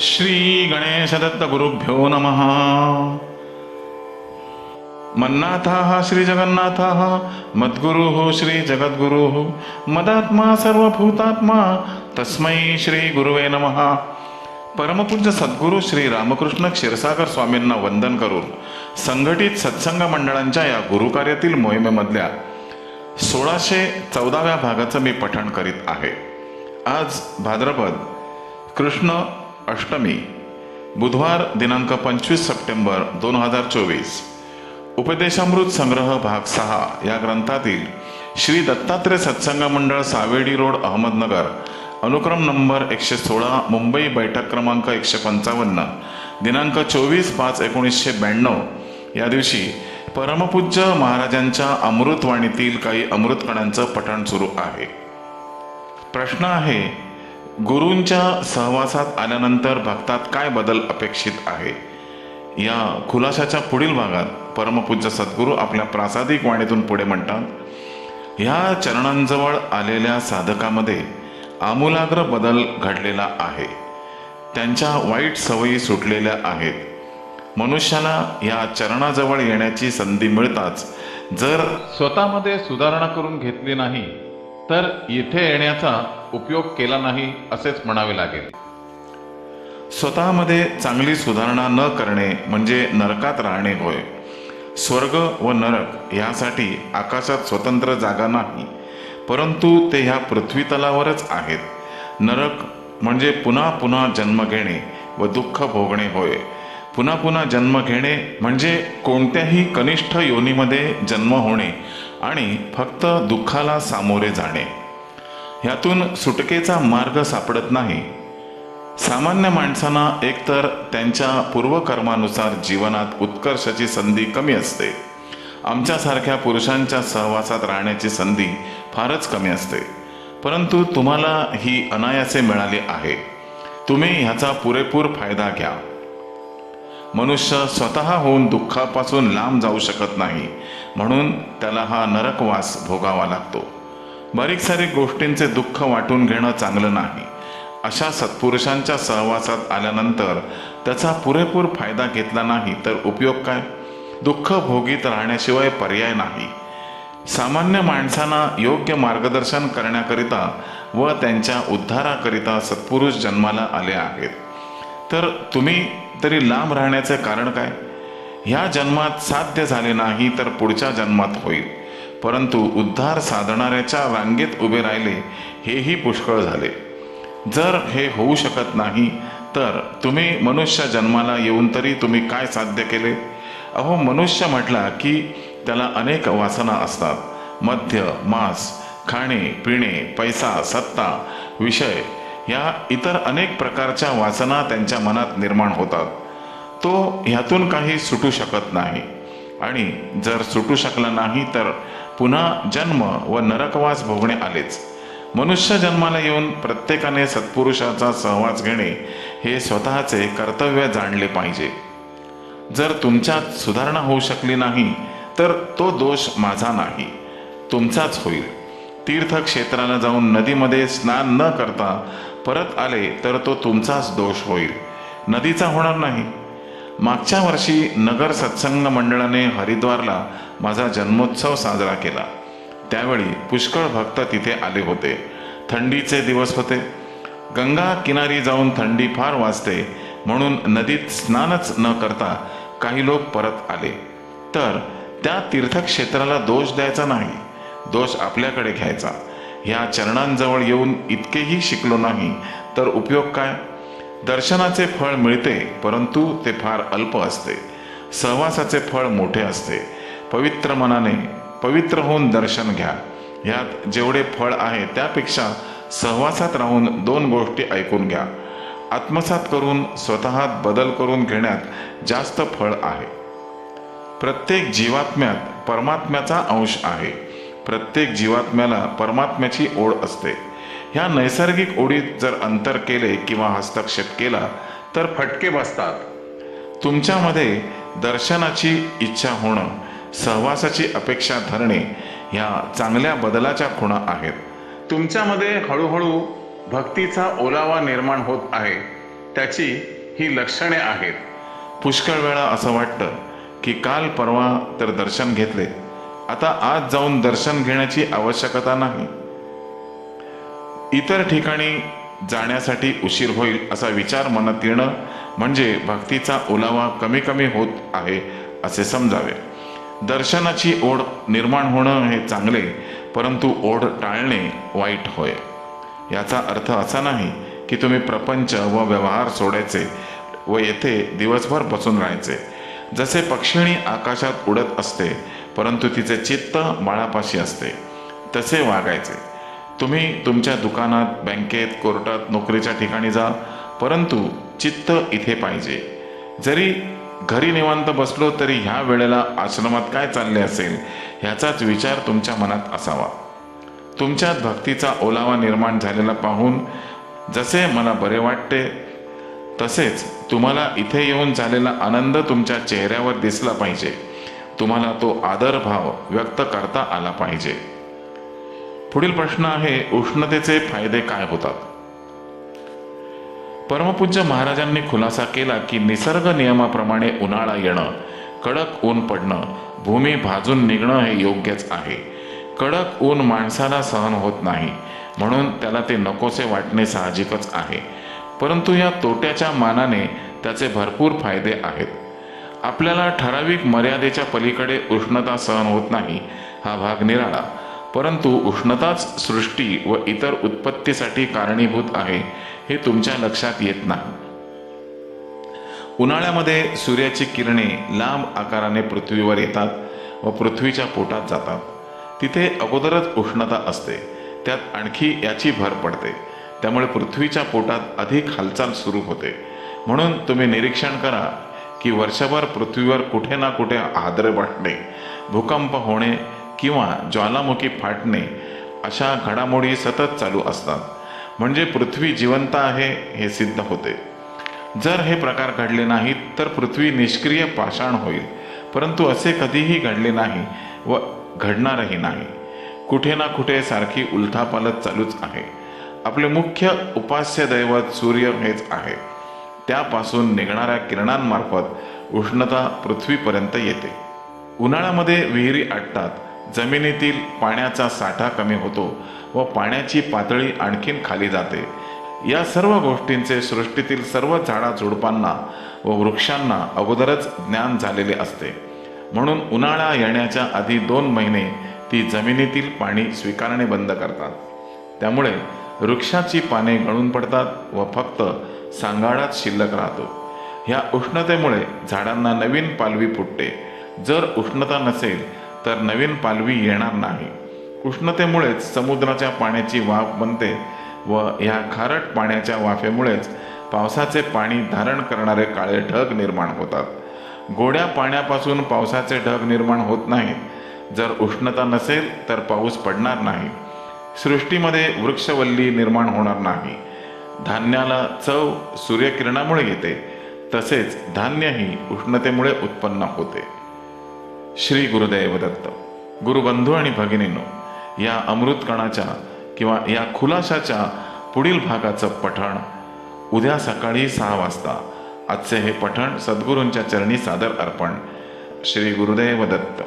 श्री गणेशदत्त गुरुभ्यो नमः। मन्नाथः श्रीजगन्नाथः मद्गुरुः श्रीजगद्गुरुः मदात्मा सर्वभूतात्मा तस्मै श्री गुरुवे नमः। परमपूज्य सद्गुरू श्री रामकृष्ण क्षीरसागर स्वामींना वंदन करून संघटित सत्संग मंडळांच्या या गुरुकार्यातील मोहिमेमधल्या सोळाशे चौदाव्या भागाचं मी पठण करीत आहे. आज भाद्रपद कृष्ण अष्टमी बुधवार दिनांक पंचवीस सप्टेंबर दोन हजार चोवीस. उपदेशामृत संग्रह भाग सहा या ग्रंथातील श्री दत्तात्रय सत्संग मंडळ सावेडी रोड अहमदनगर. अनुक्रम नंबर एकशे सोळा मुंबई बैठक क्रमांक एकशे पंचावन्न. दिनांक चोवीस पाच एकोणीसशे ब्याण्णव. या दिवशी परमपूज्य महाराजांच्या अमृतवाणीतील काही अमृतकणांचं पठण सुरू आहे. प्रश्न आहे गुरूंच्या सहवासात आल्यानंतर भक्तात काय बदल अपेक्षित आहे? या खुलाशाच्या पुढील भागात परमपूज्य सद्गुरू आपल्या प्रासादिक वाणीतून पुढे म्हणतात ह्या चरणांजवळ आलेल्या साधकामध्ये आमूलाग्र बदल घडलेला आहे. त्यांच्या वाईट सवयी सुटलेल्या आहेत. मनुष्याला या चरणाजवळ येण्याची संधी मिळताच जर स्वतःमध्ये सुधारणा करून घेतली नाही तर इथे येण्याचा उपयोग केला नाही असेच म्हणावे लागेल. स्वतःमध्ये चांगली सुधारणा न करणे म्हणजे नरकात राहणे होय. स्वर्ग व नरक यासाठी आकाशात स्वतंत्र जागा नाही परंतु ते ह्या पृथ्वीतलावरच आहेत. नरक म्हणजे पुन्हा पुन्हा जन्म घेणे व दुःख भोगणे होय. पुन्हा पुन्हा जन्म घेणे म्हणजे कोणत्याही कनिष्ठ योनीमध्ये जन्म होणे आणि फक्त दुःखाला सामोरे जाणे. ह्यातून सुटकेचा मार्ग सापडत नाही. सामान्य माणसांना एकतर त्यांच्या पूर्वकर्मानुसार जीवनात उत्कर्षाची संधी कमी असते. आमच्यासारख्या पुरुषांच्या सहवासात राहण्याची संधी फारच कमी असते. परंतु तुम्हाला ही अनायासे मिळाली आहे. तुम्ही ह्याचा पुरेपूर फायदा घ्या. मनुष्य स्वतः होऊन दुःखापासून लांब जाऊ शकत नाही. म्हणून त्याला हा नरकवास भोगावा लागतो. बारीक सारीक गोष्टींचे दुःख वाटून घेणं चांगलं नाही. अशा सत्पुरुषांच्या सहवासात आल्यानंतर त्याचा पुरेपूर फायदा घेतला नाही तर उपयोग काय? दुःख भोगीत राहण्याशिवाय पर्याय नाही. सामान्य माणसांना योग्य मार्गदर्शन करण्याकरिता व त्यांच्या उद्धाराकरिता सत्पुरुष जन्माला आले आहेत. तर तुम्ही तरी लांब राहण्याचे कारण काय? ह्या जन्मात साध्य झाले नाही तर पुढच्या जन्मात होईल. परंतु उद्धार साधणाऱ्याच्या रांगेत उभे राहिले हेही पुष्कळ झाले. जर हे होऊ शकत नाही तर तुम्ही मनुष्य जन्माला येऊन तरी तुम्ही काय साध्य केले? अहो मनुष्य म्हटला की त्याला अनेक वासना असतात. मध्य मांस खाणे पिणे पैसा सत्ता विषय या इतर अनेक प्रकारच्या वासना त्यांच्या मनात निर्माण होतात. तो ह्यातून काही सुटू शकत नाही. आणि जर सुटू शकला नाही तर पुन्हा जन्म व नरकवास भोगणे आलेच. मनुष्य जन्माला येऊन प्रत्येकाने सत्पुरुषाचा सहवास घेणे हे स्वतःचे कर्तव्य जाणले पाहिजे. जर तुमच्यात सुधारणा होऊ शकली नाही तर तो दोष माझा नाही. तुमचाच होईल. तीर्थक्षेत्राला जाऊन नदीमध्ये स्नान न करता परत आले तर तो तुमचाच दोष होईल. नदीचा होणार नाही. मागच्या वर्षी नगर सत्संग मंडळाने हरिद्वारला माझा जन्मोत्सव साजरा केला. त्यावेळी पुष्कळ भक्त तिथे आले होते. थंडीचे दिवस होते. गंगा किनारी जाऊन थंडी फार वाजते म्हणून नदीत स्नानच न करता काही लोक परत आले. तर त्या तीर्थक्षेत्राला दोष द्यायचा नाही दोष आपल्याकडे घ्यायचा. ह्या चरणांजवळ येऊन इतकेही शिकलो नाही तर उपयोग काय? दर्शनाचे फळ मिळते परंतु ते फार अल्प असते. सहवासाचे फळ मोठे असते. पवित्र मनाने पवित्र होऊन दर्शन घ्या. ह्यात जेवढे फळ आहे त्यापेक्षा सहवासात राहून दोन गोष्टी ऐकून घ्या. आत्मसात करून स्वतःत बदल करून घेण्यात जास्त फळ आहे. प्रत्येक जीवात्म्यात परमात्म्याचा अंश आहे. प्रत्येक जीवात्म्याला परमात्म्याची ओढ असते. ह्या नैसर्गिक ओढीत जर अंतर केले किंवा हस्तक्षेप केला तर फटके बसतात. तुमच्यामध्ये दर्शनाची इच्छा होणं सहवासाची अपेक्षा धरणे ह्या चांगल्या बदलाच्या खुणा आहेत. तुमच्यामध्ये हळूहळू भक्तीचा ओलावा निर्माण होत आहे. त्याची ही लक्षणे आहेत. पुष्कळ वेळा असं वाटतं की काल परवा तर दर्शन घेतले. आता आज जाऊन दर्शन घेण्याची आवश्यकता नाही. इतर ठिकाणी जाण्यासाठी उशीर होईल असा विचार मनात येणं म्हणजे भक्तीचा ओलावा कमी कमी होत आहे असे समजावे. दर्शनाची ओढ निर्माण होणं हे चांगले परंतु ओढ टाळणे वाईट होय. याचा अर्थ असा नाही की तुम्ही प्रपंच व व्यवहार सोडायचे व येथे दिवसभर बसून राहायचे. जसे पक्षिणी आकाशात उडत असते परंतु तिचे चित्त बाळापाशी असते तसे वागायचे. तुम्ही तुमच्या दुकानात बँकेत कोर्टात नोकरीच्या ठिकाणी जा परंतु चित्त इथे पाहिजे. जरी घरी निवांत बसलो तरी ह्या वेळेला आश्रमात काय चालले असेल ह्याचाच विचार तुमच्या मनात असावा. तुमच्यात भक्तीचा ओलावा निर्माण झालेला पाहून जसे मला बरे वाटते तसेच तुम्हाला इथे येऊन झालेला आनंद तुमच्या चेहऱ्यावर दिसला पाहिजे. तुम्हाला तो आदरभाव व्यक्त करता आला पाहिजे. पुढील प्रश्न आहे उष्णतेचे फायदे काय होतात? परमपूज्य महाराजांनी खुलासा केला की निसर्ग नियमाप्रमाणे उन्हाळा येणं कडक ऊन पडणं भूमी भाजून निघणं हे योग्यच आहे. कडक ऊन माणसाला सहन होत नाही म्हणून त्याला ते नकोसे वाटणे साहजिकच आहे. परंतु या तोट्याच्या मानाने त्याचे भरपूर फायदे आहेत. आपल्याला ठराविक मर्यादेच्या पलीकडे उष्णता सहन होत नाही हा भाग निराळा. परंतु उष्णताच सृष्टी व इतर उत्पत्तीसाठी कारणीभूत आहे हे तुमच्या लक्षात येत नाही. उन्हाळ्यामध्ये सूर्याची किरणे लांब आकाराने पृथ्वीवर येतात व पृथ्वीच्या पोटात जातात. तिथे अगोदरच उष्णता असते त्यात आणखी याची भर पडते. त्यामुळे पृथ्वीच्या पोटात अधिक हालचाल सुरू होते. म्हणून तुम्ही निरीक्षण करा की वर्षभर पृथ्वीवर कुठे ना कुठे आदरे वाटणे भूकंप होणे किंवा ज्वालामुखी फाटणे अशा घडामोडी सतत चालू असतात. म्हणजे पृथ्वी जिवंत आहे हे सिद्ध होते. जर हे प्रकार घडले नाहीत तर पृथ्वी निष्क्रिय पाषाण होईल. परंतु असे कधीही घडले नाही व घडणारही नाही. कुठे ना कुठे सारखी उलथापालत चालूच आहे. आपले मुख्य उपास्य दैवत सूर्य हेच आहे. त्यापासून निघणाऱ्या किरणांमार्फत उष्णता पृथ्वीपर्यंत येते. उन्हाळ्यामध्ये विहिरी आटतात. जमिनीतील पाण्याचा साठा कमी होतो व पाण्याची पातळी आणखीन खाली जाते. या सर्व गोष्टींचे सृष्टीतील सर्व झाडाझुडपांना व वृक्षांना अगोदरच ज्ञान झालेले असते. म्हणून उन्हाळा येण्याच्या आधी दोन महिने ती जमिनीतील पाणी स्वीकारणे बंद करतात. त्यामुळे वृक्षाची पाने गळून पडतात व फक्त सांगाडाच शिल्लक राहतो. ह्या उष्णतेमुळे झाडांना नवीन पालवी फुटते. जर उष्णता नसेल तर नवीन पालवी येणार नाही. उष्णतेमुळेच समुद्राच्या पाण्याची वाफ बनते व ह्या खारट पाण्याच्या वाफेमुळेच पावसाचे पाणी धारण करणारे काळे ढग निर्माण होतात. गोड्या पाण्यापासून पावसाचे ढग निर्माण होत नाहीत. जर उष्णता नसेल तर पाऊस पडणार नाही. सृष्टीमध्ये वृक्षवल्ली निर्माण होणार नाही. धान्याला चव सूर्यकिरणामुळे येते. तसेच धान्यही उष्णतेमुळे उत्पन्न होते. श्री गुरुदैव दत्त गुरुबंधू आणि भगिनींनो या अमृतकणाच्या किंवा या खुलाशाच्या पुढील भागाचं पठण उद्या सकाळी सहा वाजता. आजचे हे पठण सद्गुरूंच्या चरणी सादर अर्पण श्री गुरुदेव दत्त.